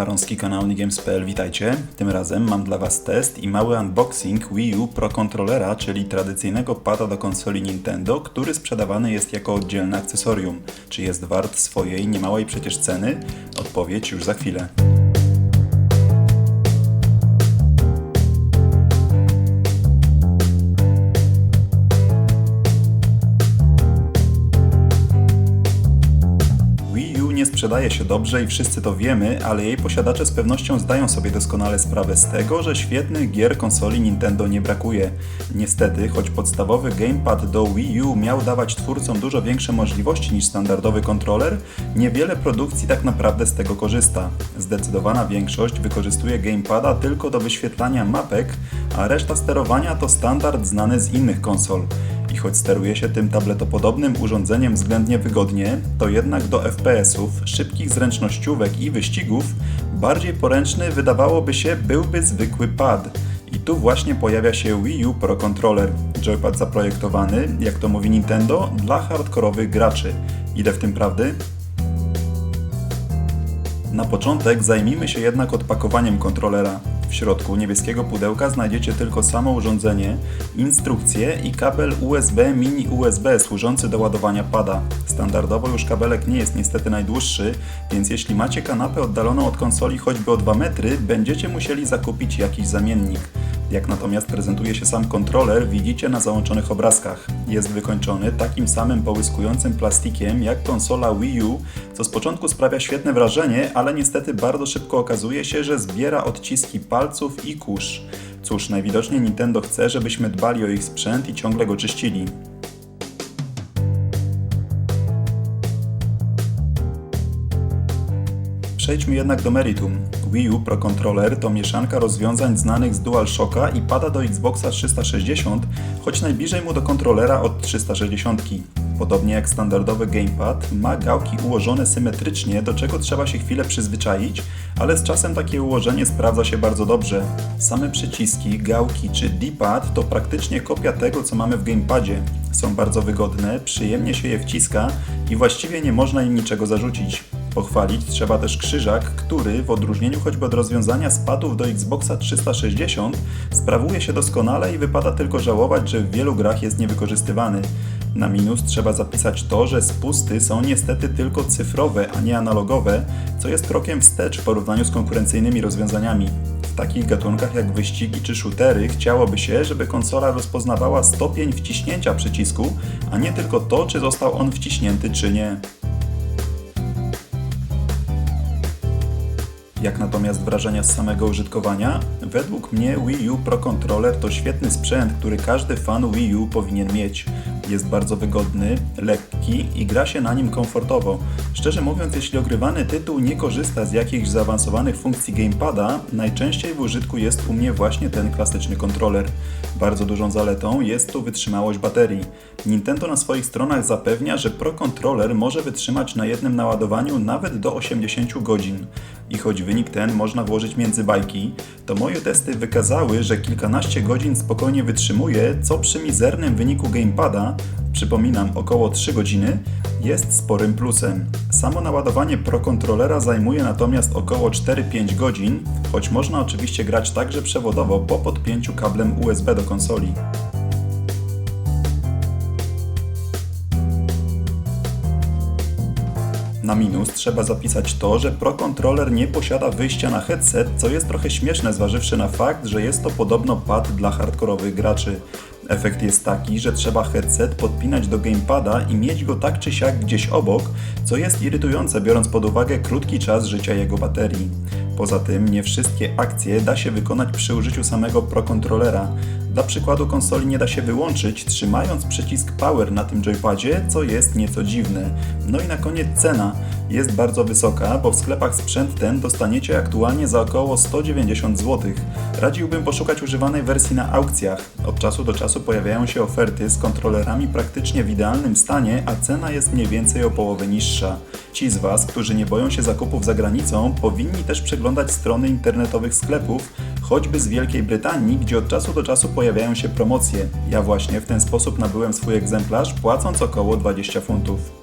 Baronski, kanał Nigames.pl, witajcie. Tym razem mam dla Was test i mały unboxing Wii U Pro Controllera, czyli tradycyjnego pada do konsoli Nintendo, który sprzedawany jest jako oddzielne akcesorium. Czy jest wart swojej niemałej przecież ceny? Odpowiedź już za chwilę. Nie sprzedaje się dobrze i wszyscy to wiemy, ale jej posiadacze z pewnością zdają sobie doskonale sprawę z tego, że świetnych gier konsoli Nintendo nie brakuje. Niestety, choć podstawowy gamepad do Wii U miał dawać twórcom dużo większe możliwości niż standardowy kontroler, niewiele produkcji tak naprawdę z tego korzysta. Zdecydowana większość wykorzystuje gamepada tylko do wyświetlania mapek, a reszta sterowania to standard znany z innych konsol. I choć steruje się tym tabletopodobnym urządzeniem względnie wygodnie, to jednak do FPS-ów, szybkich zręcznościówek i wyścigów bardziej poręczny wydawałoby się byłby zwykły pad. I tu właśnie pojawia się Wii U Pro Controller. Joypad zaprojektowany, jak to mówi Nintendo, dla hardkorowych graczy. Ile w tym prawdy? Na początek zajmijmy się jednak odpakowaniem kontrolera. W środku niebieskiego pudełka znajdziecie tylko samo urządzenie, instrukcję i kabel USB mini USB służący do ładowania pada. Standardowo już kabelek nie jest niestety najdłuższy, więc jeśli macie kanapę oddaloną od konsoli choćby o 2 metry, będziecie musieli zakupić jakiś zamiennik. Jak natomiast prezentuje się sam kontroler, widzicie na załączonych obrazkach. Jest wykończony takim samym połyskującym plastikiem jak konsola Wii U, co z początku sprawia świetne wrażenie, ale niestety bardzo szybko okazuje się, że zbiera odciski palców i kurz. Cóż, najwidoczniej Nintendo chce, żebyśmy dbali o ich sprzęt i ciągle go czyścili. Przejdźmy jednak do meritum. Wii U Pro Controller to mieszanka rozwiązań znanych z DualShocka i pada do Xboxa 360, choć najbliżej mu do kontrolera od 360. Podobnie jak standardowy gamepad, ma gałki ułożone symetrycznie, do czego trzeba się chwilę przyzwyczaić, ale z czasem takie ułożenie sprawdza się bardzo dobrze. Same przyciski, gałki czy D-pad to praktycznie kopia tego, co mamy w gamepadzie. Są bardzo wygodne, przyjemnie się je wciska i właściwie nie można im niczego zarzucić. Pochwalić trzeba też krzyżak, który w odróżnieniu choćby od rozwiązania spadów do Xboxa 360 sprawuje się doskonale i wypada tylko żałować, że w wielu grach jest niewykorzystywany. Na minus trzeba zapisać to, że spusty są niestety tylko cyfrowe, a nie analogowe, co jest krokiem wstecz w porównaniu z konkurencyjnymi rozwiązaniami. W takich gatunkach jak wyścigi czy shootery chciałoby się, żeby konsola rozpoznawała stopień wciśnięcia przycisku, a nie tylko to, czy został on wciśnięty czy nie. Jak natomiast wrażenia z samego użytkowania? Według mnie Wii U Pro Controller to świetny sprzęt, który każdy fan Wii U powinien mieć. Jest bardzo wygodny, lekki i gra się na nim komfortowo. Szczerze mówiąc, jeśli ogrywany tytuł nie korzysta z jakichś zaawansowanych funkcji gamepada, najczęściej w użytku jest u mnie właśnie ten klasyczny kontroler. Bardzo dużą zaletą jest tu wytrzymałość baterii. Nintendo na swoich stronach zapewnia, że Pro Controller może wytrzymać na jednym naładowaniu nawet do 80 godzin. I choć wynik ten można włożyć między bajki, to moje testy wykazały, że kilkanaście godzin spokojnie wytrzymuje, co przy mizernym wyniku gamepada, przypominam około 3 godziny, jest sporym plusem. Samo naładowanie Pro Controllera zajmuje natomiast około 4-5 godzin, choć można oczywiście grać także przewodowo po podpięciu kablem USB do konsoli. Na minus trzeba zapisać to, że Pro Controller nie posiada wyjścia na headset, co jest trochę śmieszne zważywszy na fakt, że jest to podobno pad dla hardkorowych graczy. Efekt jest taki, że trzeba headset podpinać do gamepada i mieć go tak czy siak gdzieś obok, co jest irytujące biorąc pod uwagę krótki czas życia jego baterii. Poza tym nie wszystkie akcje da się wykonać przy użyciu samego Pro Controllera. Dla przykładu konsoli nie da się wyłączyć trzymając przycisk Power na tym joypadzie, co jest nieco dziwne. No i na koniec cena. Jest bardzo wysoka, bo w sklepach sprzęt ten dostaniecie aktualnie za około 190 zł. Radziłbym poszukać używanej wersji na aukcjach. Od czasu do czasu pojawiają się oferty z kontrolerami praktycznie w idealnym stanie, a cena jest mniej więcej o połowę niższa. Ci z Was, którzy nie boją się zakupów za granicą, powinni też przeglądać strony internetowych sklepów, choćby z Wielkiej Brytanii, gdzie od czasu do czasu pojawiają się promocje. Ja właśnie w ten sposób nabyłem swój egzemplarz, płacąc około 20 funtów.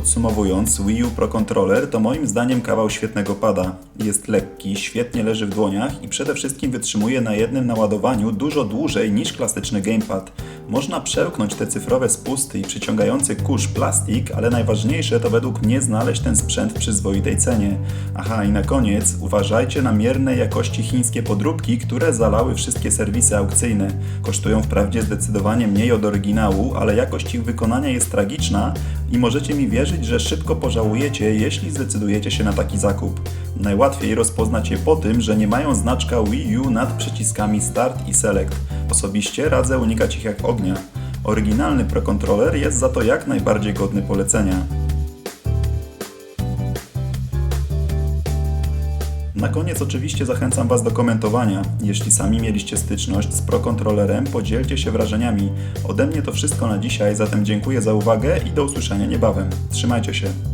Podsumowując, Wii U Pro Controller to moim zdaniem kawał świetnego pada. Jest lekki, świetnie leży w dłoniach i przede wszystkim wytrzymuje na jednym naładowaniu dużo dłużej niż klasyczny gamepad. Można przełknąć te cyfrowe spusty i przyciągający kurz plastik, ale najważniejsze to według mnie znaleźć ten sprzęt w przyzwoitej cenie. Aha, i na koniec uważajcie na miernej jakości chińskie podróbki, które zalały wszystkie serwisy aukcyjne. Kosztują wprawdzie zdecydowanie mniej od oryginału, ale jakość ich wykonania jest tragiczna i możecie mi wierzyć, że szybko pożałujecie, jeśli zdecydujecie się na taki zakup. Najłatwiej rozpoznać je po tym, że nie mają znaczka Wii U nad przyciskami Start i Select. Osobiście radzę unikać ich jak ognia. Oryginalny Pro Controller jest za to jak najbardziej godny polecenia. Na koniec oczywiście zachęcam Was do komentowania. Jeśli sami mieliście styczność z Pro Controllerem, podzielcie się wrażeniami. Ode mnie to wszystko na dzisiaj, zatem dziękuję za uwagę i do usłyszenia niebawem. Trzymajcie się.